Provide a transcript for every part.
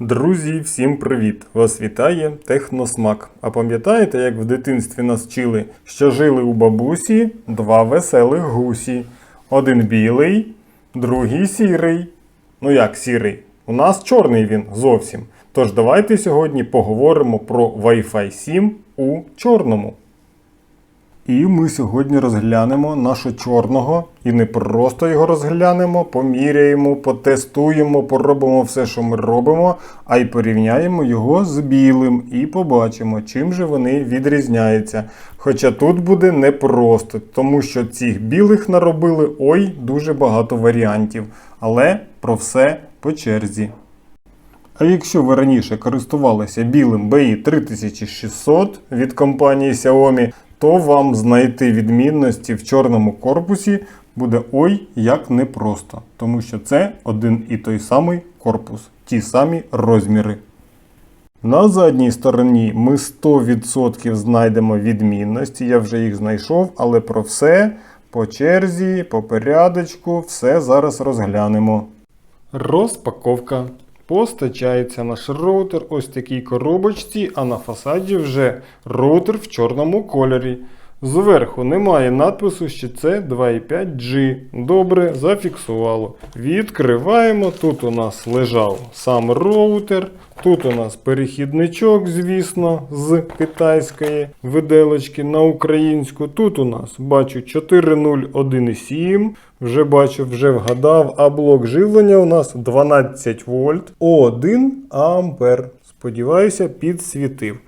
Друзі, всім привіт! Вас вітає Техносмак. А пам'ятаєте, як в дитинстві нас вчили, що жили у бабусі два веселих гусі? Один білий, другий сірий. Ну як сірий? У нас чорний він зовсім. Тож давайте сьогодні поговоримо про Wi-Fi 7 у чорному. І ми сьогодні розглянемо нашого чорного і не просто його розглянемо, поміряємо, потестуємо, поробимо все, що ми робимо, а й порівняємо його з білим і побачимо, чим же вони відрізняються. Хоча тут буде непросто, тому що цих білих наробили ой дуже багато варіантів. Але про все по черзі. А якщо ви раніше користувалися білим BI 3600 від компанії Xiaomi, то вам знайти відмінності в чорному корпусі буде ой як непросто, тому що це один і той самий корпус, ті самі розміри. На задній стороні ми 100% знайдемо відмінності, я вже їх знайшов, але про все по черзі, по порядочку, все зараз розглянемо. Розпаковка. Постачається наш роутер ось такій коробочці, а на фасаді вже роутер в чорному кольорі. Зверху немає надпису, що це 2,5G. Добре, зафіксувало. Відкриваємо. Тут у нас лежав сам роутер. Тут у нас перехідничок, звісно, з китайської виделочки на українську. Тут у нас бачу 4.0.1.7. Вже бачу, вже вгадав. А блок живлення у нас 12 вольт, 1 ампер. Сподіваюся, підсвітив.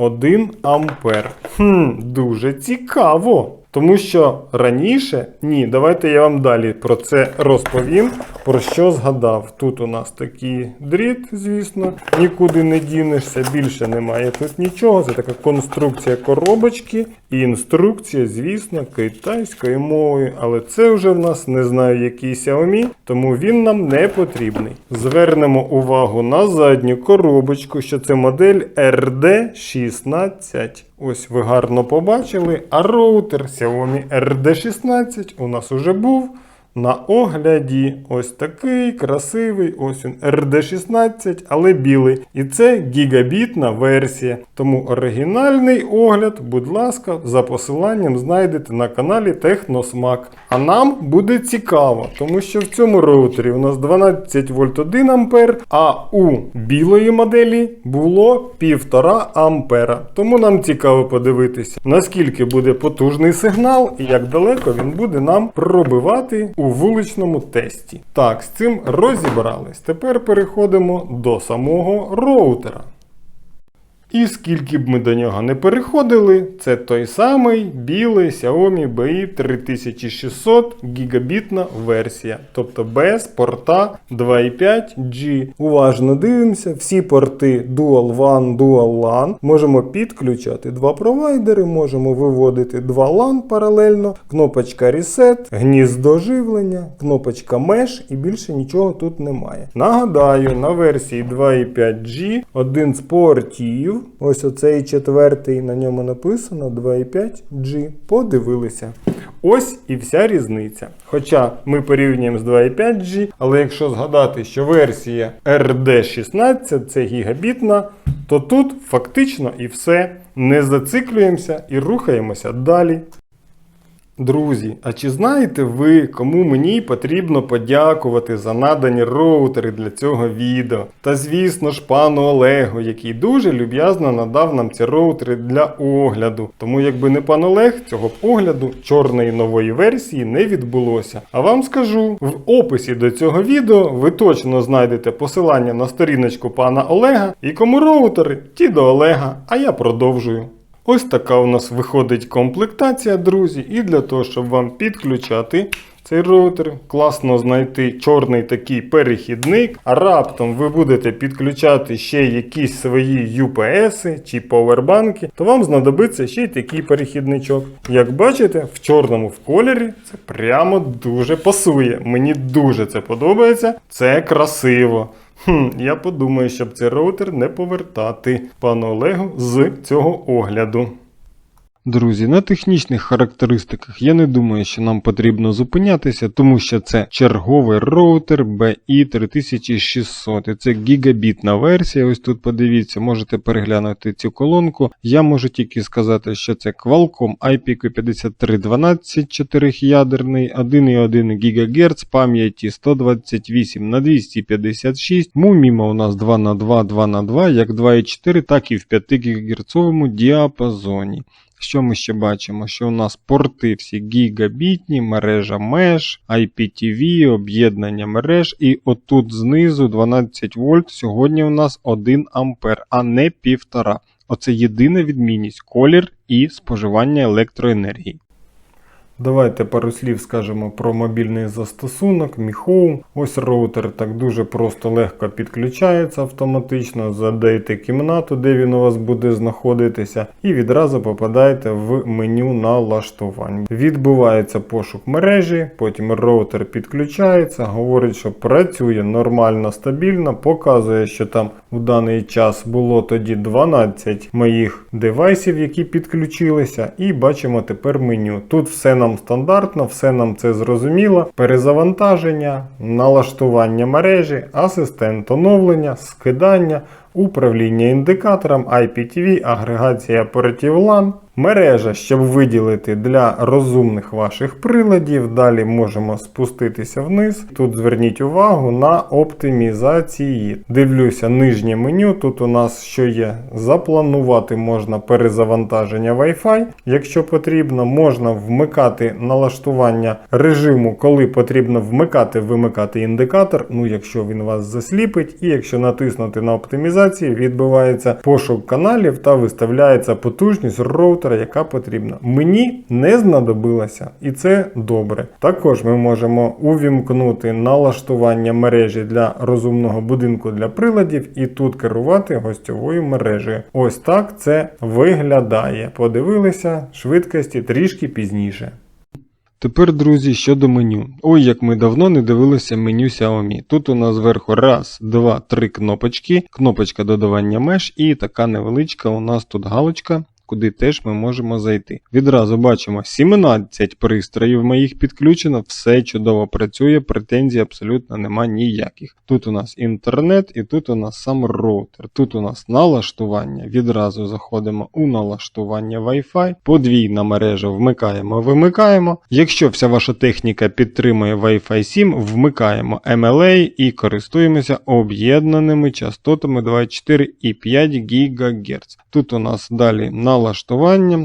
1 ампер. Хм, дуже цікаво. Тому що раніше, ні, давайте я вам далі про це розповім. Про що згадав. Тут у нас такий дріт, звісно, нікуди не дінешся, більше немає тут нічого. Це така конструкція коробочки і інструкція, звісно, китайською мовою. Але це вже в нас не знаю, який Xiaomi, тому він нам не потрібний. Звернемо увагу на задню коробочку, що це модель RD16. Ось ви гарно побачили, а роутер Xiaomi RD16 у нас уже був на огляді. Ось такий красивий, ось він RD16, але білий. І це гігабітна версія. Тому оригінальний огляд, будь ласка, за посиланням знайдете на каналі Техносмак. А нам буде цікаво, тому що в цьому роутері у нас 12 вольт 1 ампер, а у білої моделі було 1,5 ампера. Тому нам цікаво подивитися, наскільки буде потужний сигнал і як далеко він буде нам пробивати у вуличному тесті. Так, з цим розібрались. Тепер переходимо до самого роутера. І скільки б ми до нього не переходили, це той самий білий Xiaomi BI 3600 гігабітна версія, тобто без порта 2.5G. Уважно дивимося, всі порти Dual WAN, Dual LAN. Можемо підключати два провайдери, можемо виводити два LAN паралельно, кнопочка Reset, гніздо живлення, кнопочка Mesh і більше нічого тут немає. Нагадаю, на версії 2.5G один з портів. Ось оцей четвертий, на ньому написано 2,5G. Подивилися. Ось і вся різниця. Хоча ми порівнюємо з 2,5G, але якщо згадати, що версія RD16 це гігабітна, то тут фактично і все. Не зациклюємося і рухаємося далі. Друзі, а чи знаєте ви, кому мені потрібно подякувати за надані роутери для цього відео? Та звісно ж пану Олегу, який дуже люб'язно надав нам ці роутери для огляду. Тому якби не пан Олег, цього б огляду чорної нової версії не відбулося. А вам скажу, в описі до цього відео ви точно знайдете посилання на сторіночку пана Олега, і кому роутери, ті до Олега, а я продовжую. Ось така у нас виходить комплектація, друзі. І для того, щоб вам підключати цей роутер, класно знайти чорний такий перехідник. А раптом ви будете підключати ще якісь свої UPS чи повербанки, то вам знадобиться ще й такий перехідничок. Як бачите, в чорному в кольорі це прямо дуже пасує. Мені дуже це подобається. Це красиво. Хм, я подумаю, щоб цей роутер не повертати пану Олегу з цього огляду. Друзі, на технічних характеристиках я не думаю, що нам потрібно зупинятися, тому що це черговий роутер BI3600. І це гігабітна версія. Ось тут подивіться, можете переглянути цю колонку. Я можу тільки сказати, що це Qualcomm IPQ5312 4-ядерний, 1,1 ГГц, пам'яті 128 на 256. Муміма у нас 2 на 2 2 на 2 як 2,4, так і в 5 ГГц діапазоні. Що ми ще бачимо? Що у нас порти всі гігабітні, мережа меж, IPTV, об'єднання мереж, і отут знизу 12 вольт. Сьогодні у нас 1 ампер, а не 1,5. Оце єдина відмінність колір і споживання електроенергії. Давайте пару слів скажемо про мобільний застосунок Mi Home. Ось роутер так дуже просто легко підключається автоматично. Задаєте кімнату, де він у вас буде знаходитися, і відразу попадаєте в меню налаштувань. Відбувається пошук мережі, потім роутер підключається, говорить, що працює нормально, стабільно, показує, що там у даний час було тоді 12 моїх девайсів, які підключилися, і бачимо тепер меню. Тут все нам стандартно, все нам це зрозуміло. Перезавантаження, налаштування мережі, асистент оновлення, скидання, управління індикатором, IPTV, агрегація оператив LAN. Мережа, щоб виділити для розумних ваших приладів. Далі можемо спуститися вниз. Тут зверніть увагу на оптимізації. Дивлюся нижнє меню. Тут у нас що є? Запланувати можна перезавантаження Wi-Fi. Якщо потрібно, можна вмикати налаштування режиму, коли потрібно вмикати, вимикати індикатор. Ну, якщо він вас засліпить, і якщо натиснути на оптимізації, відбувається пошук каналів та виставляється потужність роутера, яка потрібна. Мені не знадобилося, і це добре. Також ми можемо увімкнути налаштування мережі для розумного будинку для приладів і тут керувати гостьовою мережею. Ось так це виглядає. Подивилися швидкості трішки пізніше. Тепер, друзі, щодо меню. Ой, як ми давно не дивилися меню Xiaomi. Тут у нас зверху раз, два, три кнопочки, кнопочка додавання меж і така невеличка у нас тут галочка. Куди теж ми можемо зайти. Відразу бачимо 17 пристроїв моїх підключено, все чудово працює, претензій абсолютно нема ніяких. Тут у нас інтернет і тут у нас сам роутер. Тут у нас налаштування. Відразу заходимо у налаштування Wi-Fi, подвійна мережа вмикаємо, вимикаємо. Якщо вся ваша техніка підтримує Wi-Fi 7, вмикаємо MLA і користуємося об'єднаними частотами 24,5 ГГц. Тут у нас далі налаштування,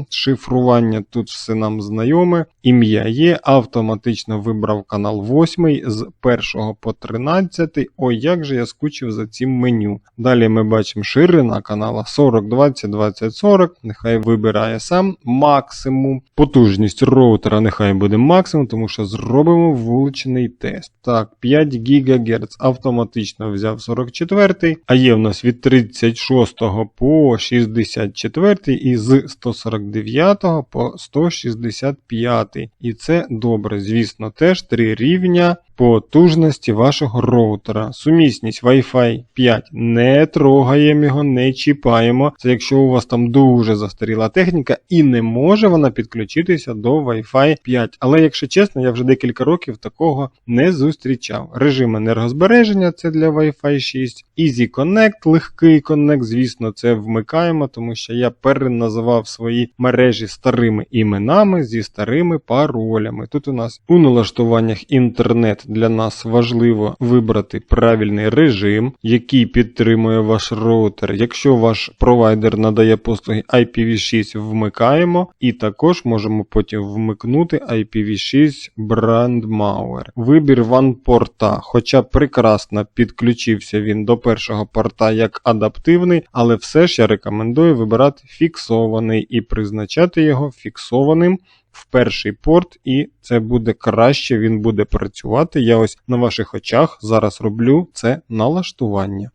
шифрування, тут все нам знайоме. Ім'я є, автоматично вибрав канал 8 з 1 по 13. Ой, як же я скучив за цим меню. Далі ми бачимо ширина канала 40, 20, 20, 40. Нехай вибирає сам максимум. Потужність роутера нехай буде максимум, тому що зробимо вуличний тест. Так, 5 ГГц автоматично взяв 44, а є в нас від 36 по 64 і з 149 по 165. І це добре, звісно, теж три рівня потужності вашого роутера. Сумісність Wi-Fi 5 не трогаємо його, не чіпаємо. Це якщо у вас там дуже застаріла техніка і не може вона підключитися до Wi-Fi 5. Але якщо чесно, я вже декілька років такого не зустрічав. Режим енергозбереження це для Wi-Fi 6. Easy Connect, легкий Connect, звісно, це вмикаємо, тому що я переназивав свої мережі старими іменами зі старими паролями. Тут у нас у налаштуваннях інтернет для нас важливо вибрати правильний режим, який підтримує ваш роутер. Якщо ваш провайдер надає послуги IPv6, вмикаємо, і також можемо потім вмикнути IPv6 Brandmauer. Вибір ван-порта, хоча прекрасно підключився він до першого порта як адаптивний, але все ж я рекомендую вибирати фіксований і призначати його фіксованим в перший порт, і це буде краще, він буде працювати. Я ось на ваших очах зараз роблю це налаштування.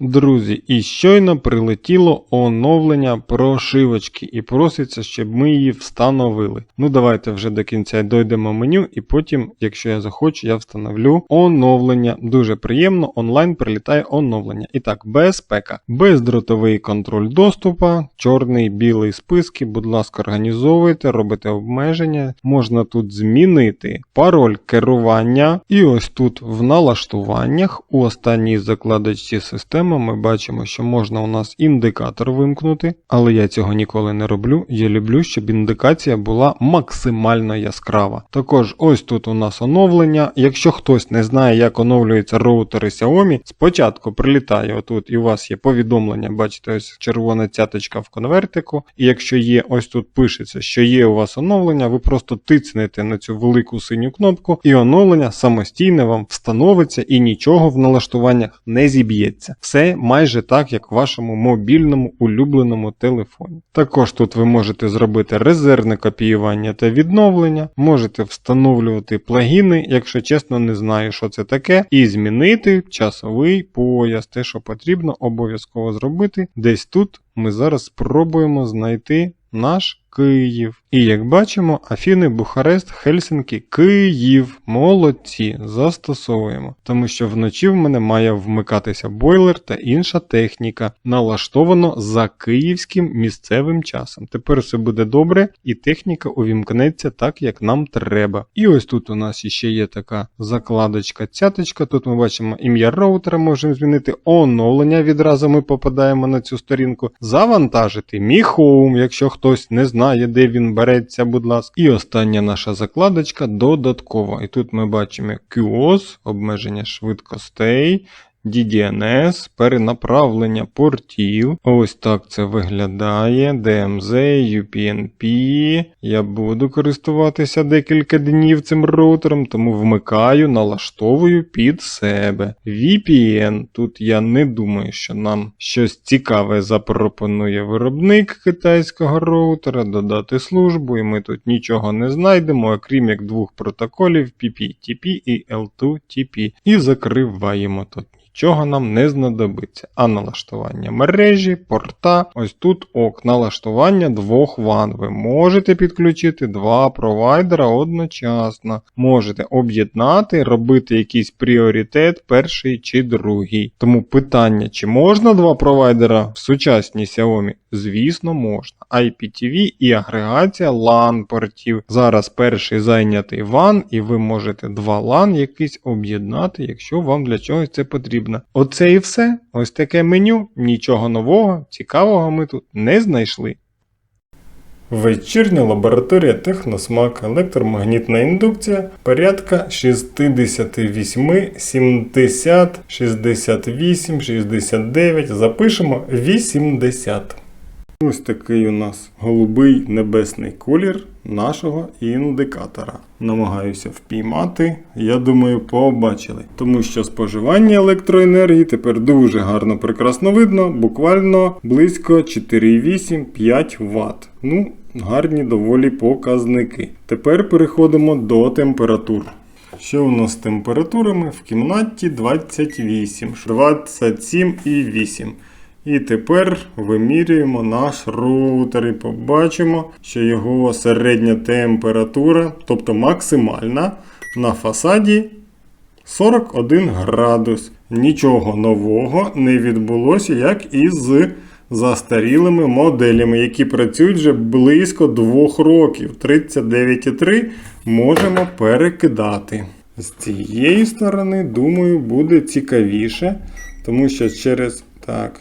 Друзі, і щойно прилетіло оновлення прошивочки і проситься, щоб ми її встановили. Ну давайте вже до кінця дойдемо меню, і потім, якщо я захочу, я встановлю оновлення. Дуже приємно, онлайн прилітає оновлення. І так, безпека, бездротовий контроль доступу, чорний, білий списки. Будь ласка, організовуйте, робите обмеження. Можна тут змінити пароль керування. І ось тут в налаштуваннях у останній закладочці системи ми бачимо, що можна у нас індикатор вимкнути, але я цього ніколи не роблю. Я люблю, щоб індикація була максимально яскрава. Також ось тут у нас оновлення. Якщо хтось не знає, як оновлюються роутери Xiaomi, спочатку прилітає отут, і у вас є повідомлення, бачите, ось червона цяточка в конвертику. І якщо є, ось тут пишеться, що є у вас оновлення, ви просто тицнете на цю велику синю кнопку, і оновлення самостійно вам встановиться і нічого в налаштуваннях не зіб'ється. Все майже так, як в вашому мобільному улюбленому телефоні. Також тут ви можете зробити резервне копіювання та відновлення, можете встановлювати плагіни, якщо чесно не знаю, що це таке, і змінити часовий пояс. Те, що потрібно обов'язково зробити. Десь тут ми зараз спробуємо знайти наш Київ. І як бачимо, Афіни, Бухарест, Хельсинкі, Київ. Молодці, застосовуємо. Тому що вночі в мене має вмикатися бойлер та інша техніка, налаштовано за київським місцевим часом. Тепер все буде добре, і техніка увімкнеться так, як нам треба. І ось тут у нас ще є така закладочка, цяточка. Тут ми бачимо ім'я роутера, можемо змінити оновлення. Відразу ми попадаємо на цю сторінку. Завантажити мій хоум, якщо хтось не знає, де він береться, будь ласка. І остання наша закладочка додаткова. І тут ми бачимо QoS, обмеження швидкостей. DDNS, перенаправлення портів. Ось так це виглядає. DMZ, UPnP. Я буду користуватися декілька днів цим роутером, тому вмикаю, налаштовую під себе. VPN. Тут я не думаю, що нам щось цікаве запропонує виробник китайського роутера, додати службу, і ми тут нічого не знайдемо, окрім як двох протоколів PPTP і L2TP. І закриваємо тут. Нічого нам не знадобиться. А налаштування мережі, порта, ось тут ок, налаштування двох ван. Ви можете підключити два провайдера одночасно. Можете об'єднати, робити якийсь пріоритет, перший чи другий. Тому питання, чи можна два провайдера в сучасній Xiaomi? Звісно, можна. IPTV і агрегація LAN портів. Зараз перший зайнятий WAN, і ви можете два LAN якийсь об'єднати, якщо вам для чогось це потрібно. Оце і все. Ось таке меню. Нічого нового, цікавого ми тут не знайшли. Вечірня лабораторія Техносмак, електромагнітна індукція, порядка 68, 70, 68, 69, запишемо 80. Ось такий у нас голубий небесний колір нашого індикатора. Намагаюся впіймати, я думаю, побачили. Тому що споживання електроенергії тепер дуже гарно прекрасно видно, буквально близько 4,8-5 Вт. Ну, гарні доволі показники. Тепер переходимо до температур. Що у нас з температурами? В кімнаті 28, 27,8. І тепер вимірюємо наш роутер і побачимо, що його середня температура, тобто максимальна, на фасаді 41 градус. Нічого нового не відбулося, як і з застарілими моделями, які працюють вже близько 2 років. 39,3 можемо перекидати. З цієї сторони, думаю, буде цікавіше, тому що через так.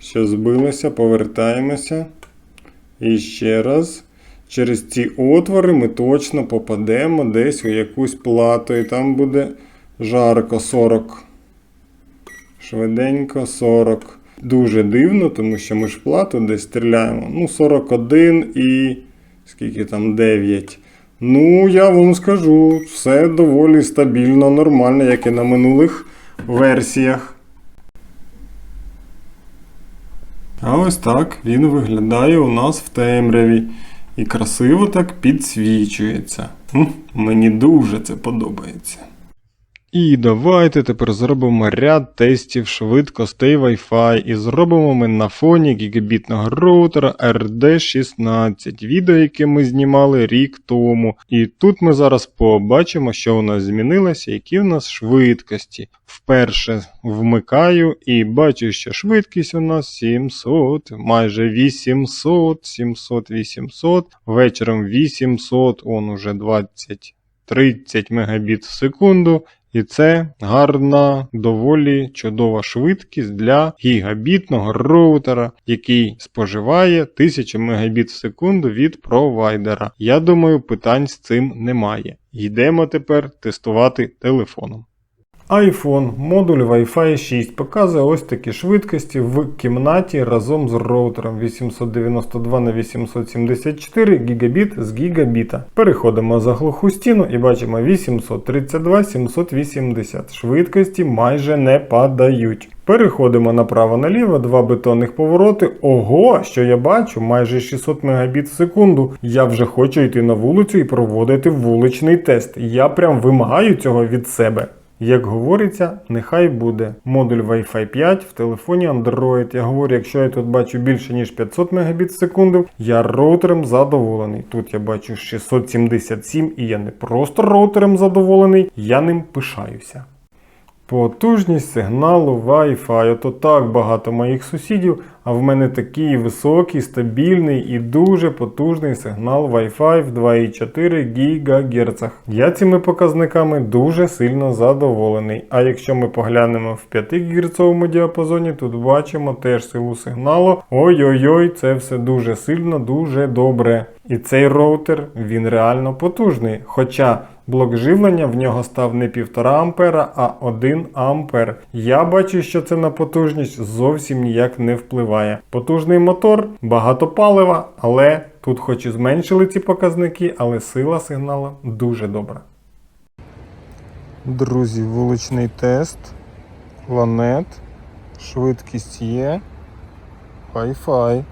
Що збилося, повертаємося. І ще раз. Через ці отвори ми точно попадемо десь у якусь плату. І там буде жарко 40. Швиденько 40. Дуже дивно, тому що ми ж плату десь стріляємо. Ну, 41 і. Скільки там 9. Ну, я вам скажу, все доволі стабільно, нормально, як і на минулих версіях. А ось так він виглядає у нас в темряві. І красиво так підсвічується. Мені дуже це подобається. І давайте тепер зробимо ряд тестів швидкостей Wi-Fi і зробимо ми на фоні гігабітного роутера RD16, відео, яке ми знімали рік тому. І тут ми зараз побачимо, що у нас змінилося, які у нас швидкості. Вперше вмикаю і бачу, що швидкість у нас 700, майже 800, 700, 800, вечором 800, он уже 20. 30 Мбіт в секунду, і це гарна, доволі чудова швидкість для гігабітного роутера, який споживає 1000 Мбіт в секунду від провайдера. Я думаю, питань з цим немає. Йдемо тепер тестувати телефоном. iPhone модуль Wi-Fi 6 показує ось такі швидкості в кімнаті разом з роутером 892 на 874 гігабіт з гігабіта. Переходимо за глуху стіну і бачимо 832 780. Швидкості майже не падають. Переходимо направо-наліво, два бетонних повороти. Ого, що я бачу, майже 600 Мбіт в секунду. Я вже хочу йти на вулицю і проводити вуличний тест. Я прям вимагаю цього від себе. Як говориться, нехай буде модуль Wi-Fi 5 в телефоні Android. Я говорю, якщо я тут бачу більше ніж 500 Мбіт в секунду, я роутером задоволений. Тут я бачу 677 і я не просто роутером задоволений, я ним пишаюся. Потужність сигналу Wi-Fi. Ото так багато моїх сусідів, а в мене такий високий, стабільний і дуже потужний сигнал Wi-Fi в 2,4 ГГц. Я цими показниками дуже сильно задоволений. А якщо ми поглянемо в 5 ГГц діапазоні, тут бачимо теж силу сигналу. Ой-ой-ой, це все дуже сильно, дуже добре. І цей роутер він реально потужний. Хоча блок живлення в нього став не 1,5 ампера, а 1 ампер. Я бачу, що це на потужність зовсім ніяк не впливає. Потужний мотор, багато палива, але тут хоч і зменшили ці показники, але сила сигналу дуже добра. Друзі, вуличний тест. Ланет. Швидкість є. Wi-Fi.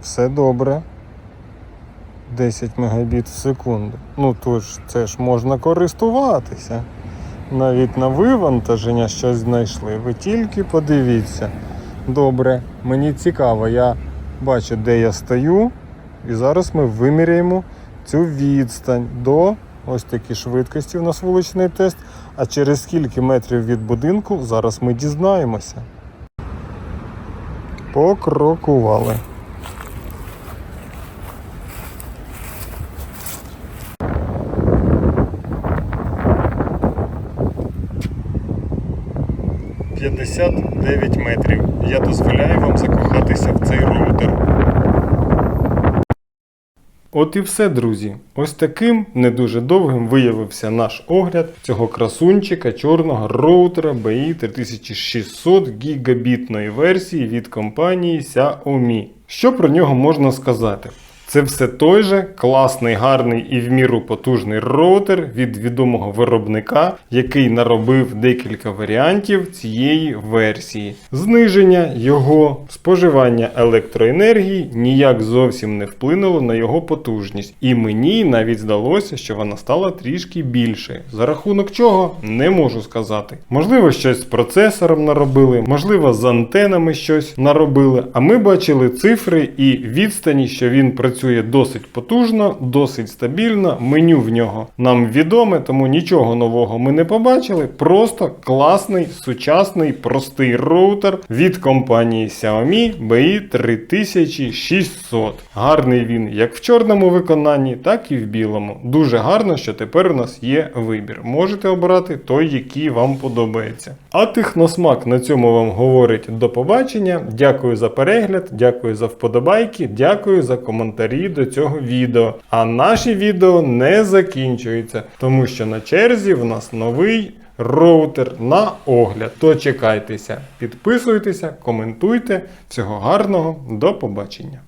Все добре. 10 Мбіт в секунду. Ну тож це ж можна користуватися. Навіть на вивантаження щось знайшли. Ви тільки подивіться. Добре, мені цікаво, я бачу, де я стою. І зараз ми виміряємо цю відстань до ось такі швидкості. У нас вуличний тест. А через скільки метрів від будинку зараз ми дізнаємося. Покрокували. – 59 метрів. Я дозволяю вам закохатися в цей роутер. От і все, друзі. Ось таким не дуже довгим виявився наш огляд цього красунчика чорного роутера BI 3600 гігабітної версії від компанії Xiaomi. Що про нього можна сказати? Це все той же класний, гарний і в міру потужний роутер від відомого виробника, який наробив декілька варіантів цієї версії. Зниження його споживання електроенергії ніяк зовсім не вплинуло на його потужність. І мені навіть здалося, що вона стала трішки більшою. За рахунок чого не можу сказати. Можливо, щось з процесором наробили, можливо, з антенами щось наробили. А ми бачили цифри і відстані, що він працює досить потужно, досить стабільно. Меню в нього нам відоме, тому нічого нового ми не побачили. Просто класний, сучасний, простий роутер від компанії Xiaomi BI 3600. Гарний він як в чорному виконанні, так і в білому. Дуже гарно, що тепер у нас є вибір. Можете обрати той, який вам подобається. А техносмак на цьому вам говорить до побачення. Дякую за перегляд, дякую за вподобайки, дякую за коментарі до цього відео. А наші відео не закінчуються, тому що на черзі в нас новий роутер на огляд. То чекайтеся, підписуйтеся, коментуйте. Всього гарного, до побачення.